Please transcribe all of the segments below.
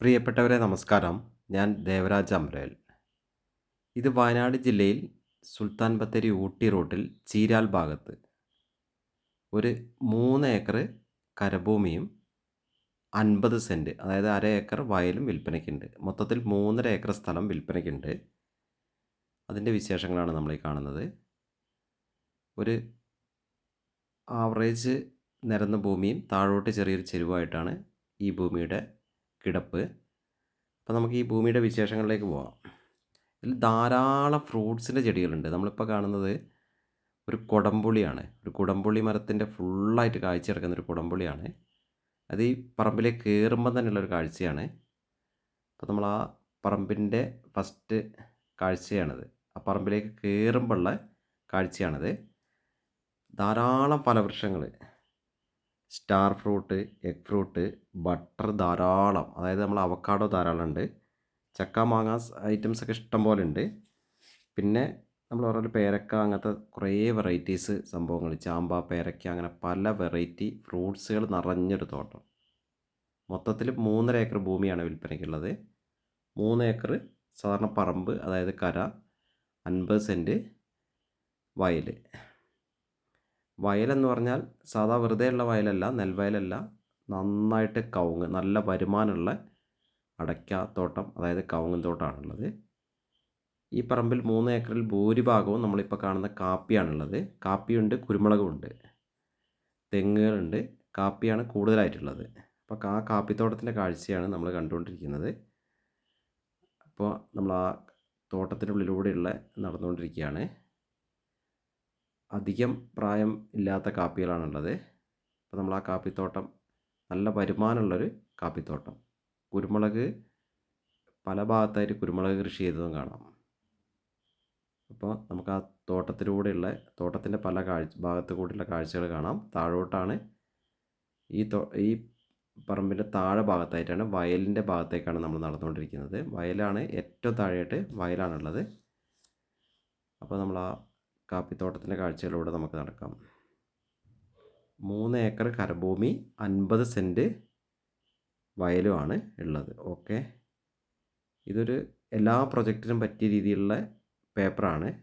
പ്രിയപ്പെട്ടവരെ നമസ്കാരം. ഞാൻ ദേവരാജ് അമ്രേൽ. ഇത് വയനാട് ജില്ലയിൽ സുൽത്താൻ ബത്തേരി ഊട്ടി റൂട്ടിൽ ചീരാൽ ഭാഗത്ത്. ഒരു മൂന്ന് ഏക്കർ കരഭൂമിയും അൻപത് സെന്റ് അതായത് അര ഏക്കർ വയലും വിൽപ്പനയ്ക്കുണ്ട്. മൊത്തത്തിൽ മൂന്നര ഏക്കർ സ്ഥലം വിൽപ്പനയ്ക്കുണ്ട്. അതിന്റെ വിശേഷങ്ങളാണ് നമ്മൾ ഈ കാണുന്നത്. ഒരു ആവറേജ് നിരന്ന ഭൂമിയും താഴോട്ട് ചെറിയൊരു ചെരുവായിട്ടാണ് ഈ ഭൂമിയുടെ കിടപ്പ്. അപ്പോൾ നമുക്ക് ഈ ഭൂമിയുടെ വിശേഷങ്ങളിലേക്ക് പോകാം ഇതിൽ ധാരാളം ഫ്രൂട്ട്സിന്റെ ചെടികളുണ്ട്. നമ്മളിപ്പോൾ കാണുന്നത് ഒരു കുടംപുളിയാണ്. ഒരു കുടംപുളി മരത്തിന്റെ ഫുള്ളായിട്ട് കാഴ്ച കിടക്കുന്ന ഒരു കുടംപുളിയാണ്. അത് ഈ പറമ്പിലേക്ക് കയറുമ്പോൾ തന്നെയുള്ള ഒരു കാഴ്ചയാണ്. അപ്പോൾ നമ്മൾ ആ പറമ്പിന്റെ ഫസ്റ്റ് കാഴ്ചയാണിത്. ആ പറമ്പിലേക്ക് കയറുമ്പോഴുള്ള കാഴ്ചയാണിത്. ധാരാളം ഫലവൃക്ഷങ്ങൾ. Star fruit egg fruit butter ധാരാളം. അതായത് നമ്മൾ അവക്കാഡോ ധാരാളം ഉണ്ട് ചക്ക മാങ്ങ ഐറ്റംസ് ഒക്കെ ഇഷ്ടം പോലെ ഉണ്ട്. പിന്നെ നമ്മൾ പറഞ്ഞ പേരക്ക അങ്ങനത്തെ കുറേ വെറൈറ്റീസ് സംഭവങ്ങൾ. ചാമ്പ പേരക്ക അങ്ങനെ പല വെറൈറ്റി ഫ്രൂട്ട്സുകൾ നിറഞ്ഞൊരു തോട്ടം. മൊത്തത്തിൽ മൂന്നര ഏക്കർ ഭൂമിയാണ് വിൽപ്പനയ്ക്കുള്ളത്. മൂന്ന് ഏക്കർ സാധാരണ പറമ്പ് അതായത് കര അൻപത് സെന്റ് വയൽ വയലെന്ന് പറഞ്ഞാൽ സാധാ വെറുതെ ഉള്ള വയലല്ല നെൽവയലല്ല. നന്നായിട്ട് കവുങ്ങ് നല്ല വരുമാനമുള്ള തോട്ടം അതായത് കവുങ്ങൻ തോട്ടമാണുള്ളത് ഈ പറമ്പിൽ മൂന്ന് ഏക്കറിൽ ഭൂരിഭാഗവും നമ്മളിപ്പോൾ കാണുന്ന കാപ്പിയാണുള്ളത്. കാപ്പിയുണ്ട് കുരുമുളകുമുണ്ട് തെങ്ങുകളുണ്ട്. കാപ്പിയാണ് കൂടുതലായിട്ടുള്ളത്. അപ്പോൾ ആ കാപ്പിത്തോട്ടത്തിന്റെ കാഴ്ചയാണ് നമ്മൾ കണ്ടുകൊണ്ടിരിക്കുന്നത്. അപ്പോൾ നമ്മൾ ആ തോട്ടത്തിന്റെ ഉള്ളിലൂടെയുള്ള നടന്നുകൊണ്ടിരിക്കുകയാണ്. അധികം പ്രായം ഇല്ലാത്ത കാപ്പികളാണുള്ളത്. അപ്പോൾ നമ്മൾ ആ കാപ്പിത്തോട്ടം നല്ല വരുമാനമുള്ളൊരു കാപ്പിത്തോട്ടം. കുരുമുളക് പല ഭാഗത്തായിട്ട് കുരുമുളക് കൃഷി ചെയ്തതും കാണാം. അപ്പോൾ നമുക്ക് ആ തോട്ടത്തിലൂടെയുള്ള തോട്ടത്തിന്റെ പല കാഴ്ച ഭാഗത്തു കൂടിയുള്ള കാഴ്ചകൾ കാണാം. താഴോട്ടാണ് ഈ തോ ഈ പറമ്പിന്റെ താഴെ ഭാഗത്തായിട്ടാണ് വയലിന്റെ ഭാഗത്തേക്കാണ് നമ്മൾ നടന്നുകൊണ്ടിരിക്കുന്നത്. വയലാണ് ഏറ്റവും താഴെയായിട്ട് വയലാണുള്ളത്. അപ്പോൾ നമ്മൾ ആ കാപ്പിത്തോട്ടത്തിന്റെ കാഴ്ചകളിലൂടെ നമുക്ക് നടക്കാം. മൂന്ന് ഏക്കർ കരഭൂമി അൻപത് സെന്റ് വയലുമാണ് ഉള്ളത്. ഓക്കെ. ഇതൊരു എല്ലാ പ്രൊജക്റ്റിനും പറ്റിയ രീതിയിലുള്ള പേപ്പറാണ്.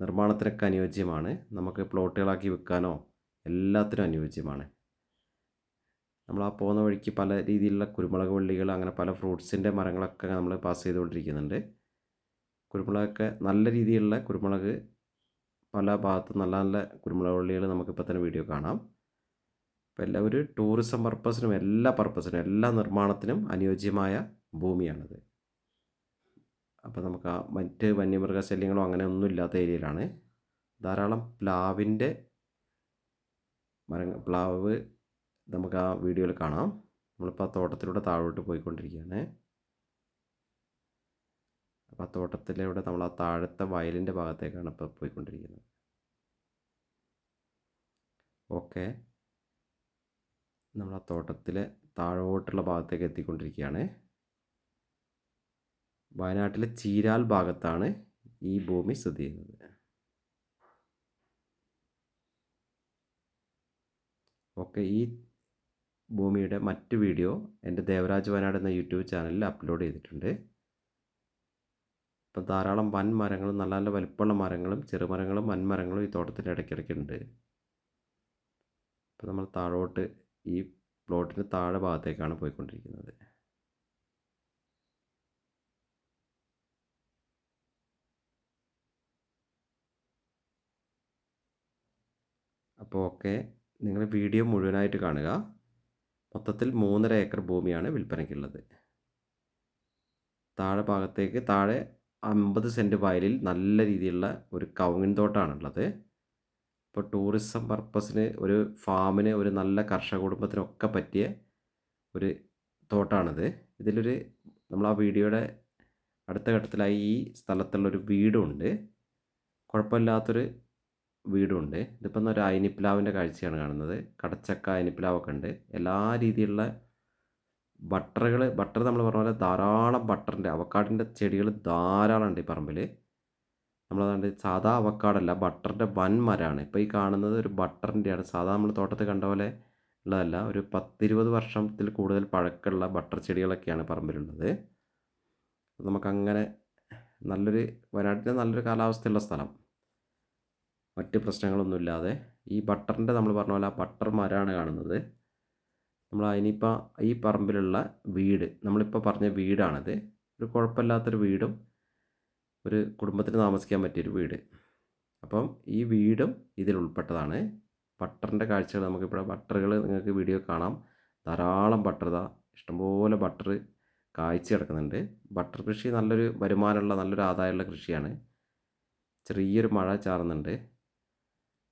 നിർമ്മാണത്തിനൊക്കെ അനുയോജ്യമാണ്. നമുക്ക് പ്ലോട്ടുകളാക്കി വിൽക്കാനോ എല്ലാത്തിനും അനുയോജ്യമാണ്. നമ്മൾ ആ പോകുന്ന വഴിക്ക് പല രീതിയിലുള്ള കുരുമുളക് വള്ളികൾ അങ്ങനെ പല ഫ്രൂട്ട്സിന്റെ മരങ്ങളൊക്കെ നമ്മൾ പാസ് ചെയ്തുകൊണ്ടിരിക്കുന്നുണ്ട്. കുരുമുളകൊക്കെ നല്ല രീതിയിലുള്ള കുരുമുളക് പല ഭാഗത്തും നല്ല നല്ല കുരുമുളക് വള്ളികൾ നമുക്കിപ്പോൾ തന്നെ വീഡിയോ കാണാം. അപ്പോൾ എല്ലാ ഒരു ടൂറിസം പർപ്പസിനും എല്ലാ പർപ്പസിനും എല്ലാ നിർമ്മാണത്തിനും അനുയോജ്യമായ ഭൂമിയാണിത്. അപ്പോൾ നമുക്ക് ആ മറ്റ് വന്യമൃഗശല്യങ്ങളോ അങ്ങനെ ഒന്നും ഇല്ലാത്ത ഏരിയയിലാണ്. ധാരാളം പ്ലാവിന്റെ മരങ്ങൾ പ്ലാവ് നമുക്ക് ആ വീഡിയോയിൽ കാണാം. നമ്മളിപ്പോൾ ആ തോട്ടത്തിലൂടെ താഴോട്ട് പോയിക്കൊണ്ടിരിക്കുകയാണ്. അപ്പോൾ ആ തോട്ടത്തിലൂടെ നമ്മൾ ആ താഴത്തെ വയലിന്റെ ഭാഗത്തേക്കാണ് ഇപ്പോൾ പോയിക്കൊണ്ടിരിക്കുന്നത്. ഓക്കെ. നമ്മൾ ആ തോട്ടത്തിലെ താഴോട്ടുള്ള ഭാഗത്തേക്ക് എത്തിക്കൊണ്ടിരിക്കുകയാണ്. വയനാട്ടിലെ ചീരാൽ ഭാഗത്താണ് ഈ ഭൂമി സ്ഥിതി ചെയ്യുന്നത്. ഓക്കെ ഈ ഭൂമിയുടെ മറ്റ് വീഡിയോ എന്റെ ദേവരാജ് വയനാട് എന്ന യൂട്യൂബ് ചാനലിൽ അപ്ലോഡ് ചെയ്തിട്ടുണ്ട്. ധാരാളം വൻ മരങ്ങളും നല്ല നല്ല വലിപ്പമുള്ള മരങ്ങളും ചെറുമരങ്ങളും വൻമരങ്ങളും ഈ തോട്ടത്തിന്റെ ഇടയ്ക്കിടയ്ക്കുണ്ട് അപ്പോൾ നമ്മൾ താഴോട്ട് ഈ പ്ലോട്ടിന്റെ താഴെ ഭാഗത്തേക്കാണ് പോയിക്കൊണ്ടിരിക്കുന്നത്. അപ്പോൾ ഓക്കെ നിങ്ങൾ വീഡിയോ മുഴുവനായിട്ട് കാണുക. മൊത്തത്തിൽ മൂന്നര ഏക്കർ ഭൂമിയാണ് വിൽപ്പനയ്ക്കുള്ളത്. താഴെ ഭാഗത്തേക്ക് താഴെ അമ്പത് സെന്റ് വയലിൽ നല്ല രീതിയിലുള്ള ഒരു കവുങ്ങിൻ തോട്ടമാണുള്ളത് ഇപ്പോൾ ടൂറിസം പർപ്പസിന് ഒരു ഫാമിന് ഒരു നല്ല കർഷക കുടുംബത്തിനൊക്കെ പറ്റിയ ഒരു തോട്ടമാണിത് ഇതിലൊരു നമ്മൾ ആ വീഡിയോയുടെ അടുത്ത ഘട്ടത്തിലായി ഈ സ്ഥലത്തുള്ളൊരു വീടുണ്ട്. കുഴപ്പമില്ലാത്തൊരു വീടുണ്ട്. ഇതിപ്പം ഒരു അയനിപ്പിലാവിന്റെ കാഴ്ചയാണ് കാണുന്നത്. കടച്ചക്ക അയനിപ്പിലാവൊക്കെ ഉണ്ട്. എല്ലാ രീതിയിലുള്ള ബട്ടറുകൾ ബട്ടർ നമ്മൾ പറഞ്ഞ പോലെ ധാരാളം ബട്ടറിന്റെ അവക്കാടിന്റെ ചെടികൾ ധാരാളം ഉണ്ട് ഈ പറമ്പിൽ നമ്മളതാണ്ട് സാധാ അവക്കാടല്ല ബട്ടറിന്റെ വൻ മരമാണ് ഇപ്പോൾ ഈ കാണുന്നത് ഒരു ബട്ടറിന്റെയാണ് സാധാ നമ്മൾ തോട്ടത്തിൽ കണ്ട പോലെ ഉള്ളതല്ല ഒരു പത്തിരുപത് വർഷത്തിൽ കൂടുതൽ പഴക്കമുള്ള ബട്ടർ ചെടികളൊക്കെയാണ് പറമ്പിലുള്ളത്. നമുക്കങ്ങനെ നല്ലൊരു വയനാട്ടിലെ നല്ലൊരു കാലാവസ്ഥയുള്ള സ്ഥലം. മറ്റ് പ്രശ്നങ്ങളൊന്നുമില്ലാതെ ഈ ബട്ടറിന്റെ നമ്മൾ പറഞ്ഞ പോലെ ആ ബട്ടർ മരമാണ് കാണുന്നത്. നമ്മൾ അതിനിപ്പോൾ ഈ പറമ്പിലുള്ള വീട് നമ്മളിപ്പോൾ പറഞ്ഞ വീടാണത്. ഒരു കുഴപ്പമില്ലാത്തൊരു വീടും ഒരു കുടുംബത്തിന് താമസിക്കാൻ പറ്റിയൊരു വീട്. അപ്പം ഈ വീടും ഇതിൽ ഉൾപ്പെട്ടതാണ്. ബട്ടറിന്റെ കാഴ്ചകൾ നമുക്കിവിടെ ബട്ടറുകൾ നിങ്ങൾക്ക് വീഡിയോ കാണാം. ധാരാളം ബട്ടർ ഇതാ ഇഷ്ടംപോലെ ബട്ടർ കാഴ്ച കിടക്കുന്നുണ്ട്. ബട്ടർ കൃഷി നല്ലൊരു വരുമാനമുള്ള നല്ലൊരു ആദായമുള്ള കൃഷിയാണ്. ചെറിയൊരു മഴ ചാറുന്നുണ്ട്.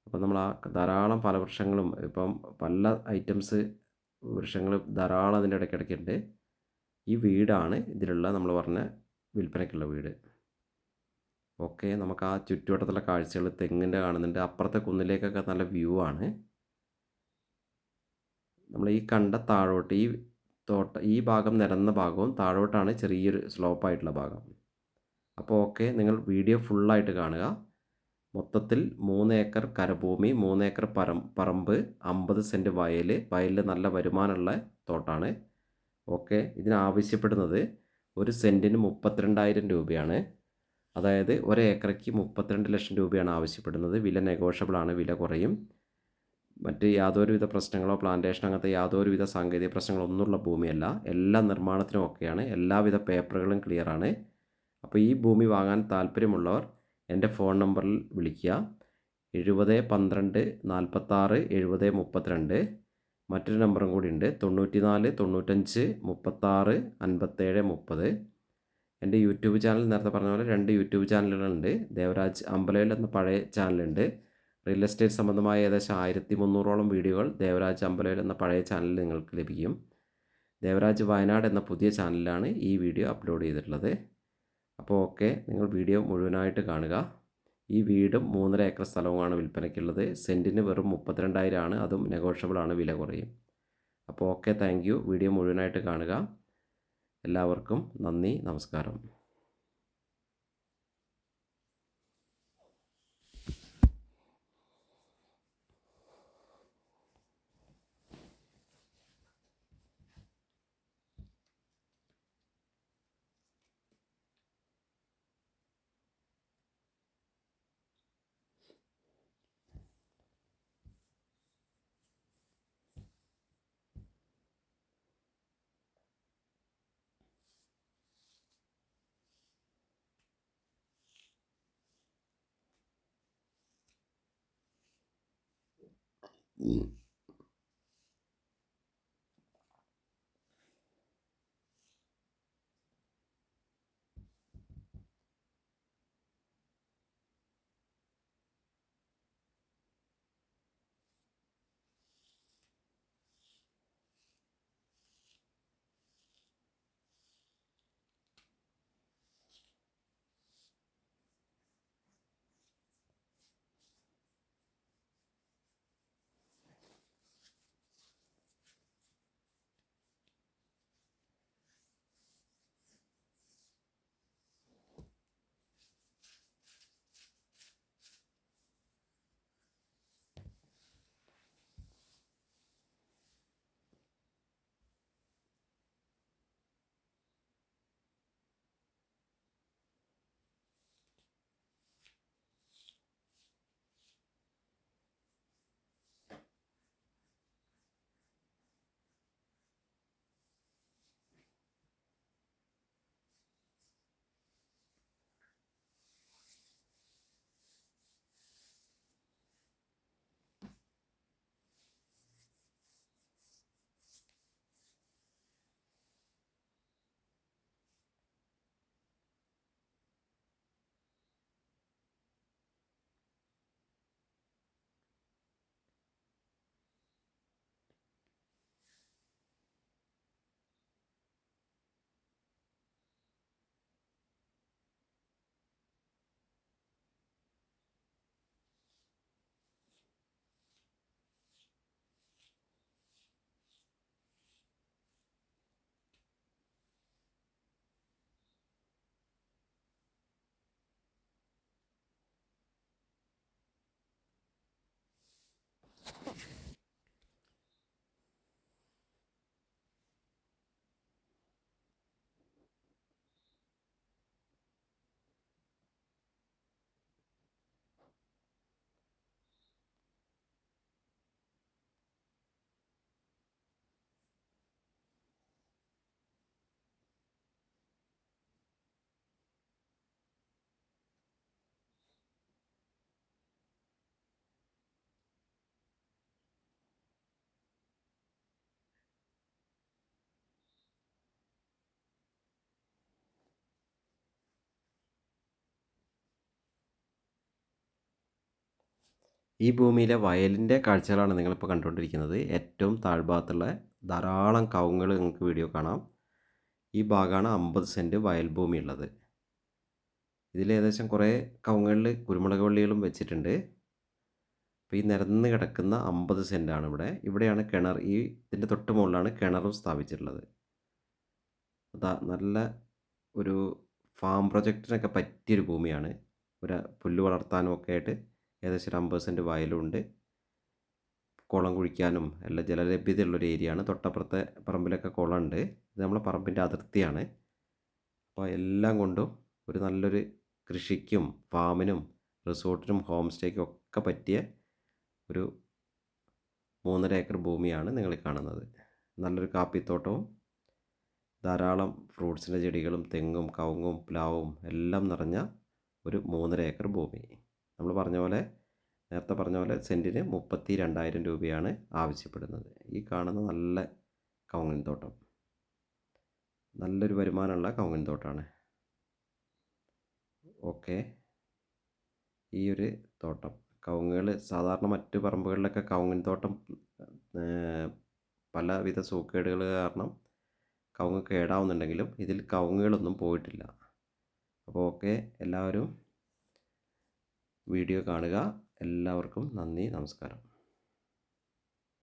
അപ്പം നമ്മൾ ആ ധാരാളം ഫലവൃക്ഷങ്ങളും ഇപ്പം പല ഐറ്റംസ് വൃക്ഷങ്ങൾ ധാരാളം അതിന്റെ ഇടയ്ക്കിടയ്ക്കുണ്ട് ഈ വീടാണ് ഇതിലുള്ള നമ്മൾ പറഞ്ഞ വിൽപ്പനയ്ക്കുള്ള വീട്. ഓക്കെ നമുക്ക് ആ ചുറ്റുവട്ടത്തുള്ള കാഴ്ചകൾ തെങ്ങിന്റെ കാണുന്നുണ്ട്. അപ്പുറത്തെ കുന്നിലേക്കൊക്കെ നല്ല വ്യൂ ആണ്. നമ്മൾ ഈ കണ്ട താഴോട്ട് ഈ തോട്ട ഈ ഭാഗം നിരന്ന ഭാഗവും താഴോട്ടാണ് ചെറിയൊരു സ്ലോപ്പായിട്ടുള്ള ഭാഗം. അപ്പോൾ ഓക്കെ നിങ്ങൾ വീഡിയോ ഫുള്ളായിട്ട് കാണുക. മൊത്തത്തിൽ മൂന്ന് ഏക്കർ കരഭൂമി മൂന്ന് ഏക്കർ പരം പറമ്പ് അമ്പത് സെന്റ് വയൽ വയലിൽ നല്ല വരുമാനമുള്ള തോട്ടാണ്. ഓക്കെ. ഇതിനാവശ്യപ്പെടുന്നത് ഒരു സെന്റിന് മുപ്പത്തിരണ്ടായിരം രൂപയാണ്. അതായത് ഒരു ഏക്കറയ്ക്ക് മുപ്പത്തിരണ്ട് ലക്ഷം രൂപയാണ് ആവശ്യപ്പെടുന്നത്. വില നെഗോഷ്യബിൾ ആണ് വില കുറയും. മറ്റ് യാതൊരുവിധ പ്രശ്നങ്ങളോ പ്ലാന്റേഷൻ അങ്ങനത്തെ യാതൊരുവിധ സാങ്കേതിക പ്രശ്നങ്ങളോ ഒന്നുമുള്ള ഭൂമിയല്ല. എല്ലാ നിർമ്മാണത്തിനും ഒക്കെയാണ്. എല്ലാവിധ പേപ്പറുകളും ക്ലിയറാണ്. അപ്പോൾ ഈ ഭൂമി വാങ്ങാൻ താല്പര്യമുള്ളവർ എന്റെ ഫോൺ നമ്പറിൽ വിളിക്കുക. എഴുപത് പന്ത്രണ്ട് നാൽപ്പത്താറ് എഴുപത് മുപ്പത്തിരണ്ട്. മറ്റൊരു നമ്പറും കൂടി ഉണ്ട്. തൊണ്ണൂറ്റി നാല് തൊണ്ണൂറ്റഞ്ച് മുപ്പത്താറ് അൻപത്തേഴ് മുപ്പത്. എന്റെ യൂട്യൂബ് ചാനൽ നേരത്തെ പറഞ്ഞ പോലെ രണ്ട് യൂട്യൂബ് ചാനലുകളുണ്ട്. ദേവരാജ് അമ്പലയിൽ എന്ന പഴയ ചാനലുണ്ട്. റിയൽ എസ്റ്റേറ്റ് സംബന്ധമായ ഏകദേശം ആയിരത്തി മുന്നൂറോളം വീഡിയോകൾ ദേവരാജ് അമ്പലയിൽ എന്ന പഴയ ചാനലിൽ നിങ്ങൾക്ക് ലഭിക്കും. ദേവരാജ് വയനാട് എന്ന പുതിയ ചാനലിലാണ് ഈ വീഡിയോ അപ്ലോഡ് ചെയ്തിട്ടുള്ളത്. അപ്പോൾ ഓക്കെ നിങ്ങൾ വീഡിയോ മുഴുവനായിട്ട് കാണുക. ഈ വീടും മൂന്നര ഏക്കർ സ്ഥലവുമാണ് വിൽപ്പനയ്ക്കുള്ളത്. സെന്റിന് വെറും മുപ്പത്തിരണ്ടായിരം ആണ്. അതും നെഗോഷ്യബിൾ ആണ് വില കുറയും. അപ്പോൾ ഓക്കെ താങ്ക് വീഡിയോ മുഴുവനായിട്ട് കാണുക. എല്ലാവർക്കും നന്ദി. നമസ്കാരം. 嗯。ഈ ഭൂമിയിലെ വയലിന്റെ കാഴ്ചകളാണ് നിങ്ങളിപ്പോൾ കണ്ടുകൊണ്ടിരിക്കുന്നത്. ഏറ്റവും താഴ്ഭാഗത്തുള്ള ധാരാളം കവുങ്ങൾ നിങ്ങൾക്ക് വീഡിയോ കാണാം. ഈ ഭാഗമാണ് അമ്പത് സെന്റ് വയൽ ഭൂമി ഉള്ളത് ഇതിൽ ഏകദേശം കുറേ കവുങ്ങളിൽ കുരുമുളക് വള്ളികളും വെച്ചിട്ടുണ്ട്. അപ്പോൾ ഈ നിരന്ന് കിടക്കുന്ന അമ്പത് സെന്റാണ് ഇവിടെ. ഇവിടെയാണ് കിണർ. ഈ ഇതിന്റെ തൊട്ട് മുകളിലാണ് കിണറും സ്ഥാപിച്ചിട്ടുള്ളത്. അതാ നല്ല ഒരു ഫാം പ്രൊജക്റ്റിനൊക്കെ പറ്റിയൊരു ഭൂമിയാണ്. ഒരു പുല്ല് വളർത്താനും ഒക്കെ ആയിട്ട് ഏകദേശം ഒരു അമ്പത് സെന്റ് വയലുണ്ട്. കുളം കുഴിക്കാനും എല്ലാ ജലലഭ്യതയുള്ളൊരു ഏരിയയാണ്. തൊട്ടപ്പുറത്തെ പറമ്പിലൊക്കെ കുളമുണ്ട്. ഇത് നമ്മളെ പറമ്പിന്റെ അതിർത്തിയാണ്. അപ്പോൾ എല്ലാം കൊണ്ടും ഒരു നല്ലൊരു കൃഷിക്കും ഫാമിനും റിസോർട്ടിനും ഹോം സ്റ്റേക്കും ഒക്കെ പറ്റിയ ഒരു മൂന്നര ഏക്കർ ഭൂമിയാണ് നിങ്ങൾ കാണുന്നത്. നല്ലൊരു കാപ്പിത്തോട്ടവും ധാരാളം ഫ്രൂട്ട്സിന്റെ ചെടികളും തെങ്ങും കവുങ്ങും പ്ലാവും എല്ലാം നിറഞ്ഞ ഒരു മൂന്നര ഏക്കർ ഭൂമി. നമ്മൾ പറഞ്ഞ പോലെ നേരത്തെ പറഞ്ഞ പോലെ സെന്റിന് മുപ്പത്തി രണ്ടായിരം രൂപയാണ് ആവശ്യപ്പെടുന്നത്. ഈ കാണുന്ന നല്ല കവുങ്ങിൻ തോട്ടം. നല്ലൊരു വരുമാനമുള്ള കവുങ്ങിൻ തോട്ടമാണ് ഓക്കെ. ഈ ഒരു തോട്ടം. കവുങ്ങുകൾ സാധാരണ മറ്റു പറമ്പുകളിലൊക്കെ കവുങ്ങിൻ തോട്ടം പലവിധ സൂക്കേടുകൾ കാരണം കവുങ്ങ് കേടാവുന്നുണ്ടെങ്കിലും ഇതിൽ കവുങ്ങുകളൊന്നും പോയിട്ടില്ല. അപ്പോൾ ഓക്കെ. എല്ലാവരും വീഡിയോ കാണുക. എല്ലാവർക്കും നന്ദി നമസ്കാരം.